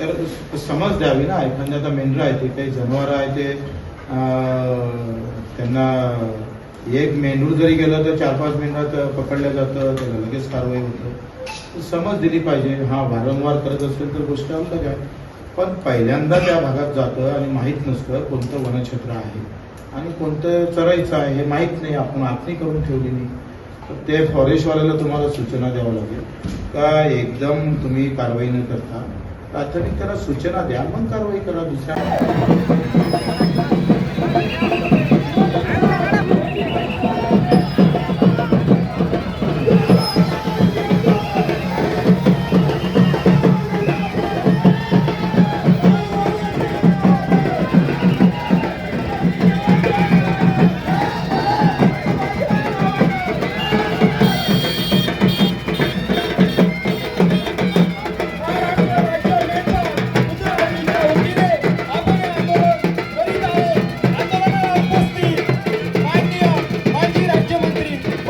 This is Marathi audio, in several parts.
तर समज द्यावी ना. एखाद्या आता मेंढरं आहे ते काही जनावरं आहे ते त्यांना एक मेंढूर जरी गेलं तर चार पाच मिनिटात पकडलं जातं त्याला लगेच कारवाई होतं. समज दिली पाहिजे. हा वारंवार करत असेल तर गोष्ट अलग आहे पण पहिल्यांदा त्या भागात जातं आणि माहीत नसतं कोणतं वनक्षेत्र आहे आणि कोणतं चरायचं आहे हे माहीत नाही. आपण आखणी करून ठेवली नाही. तर ते फॉरेस्टवाल्याला तुम्हाला सूचना द्यावं लागेल. का एकदम तुम्ही कारवाई न करता प्राथमिक त्याला सूचना द्या मग कारवाई करा दुसऱ्या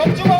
집중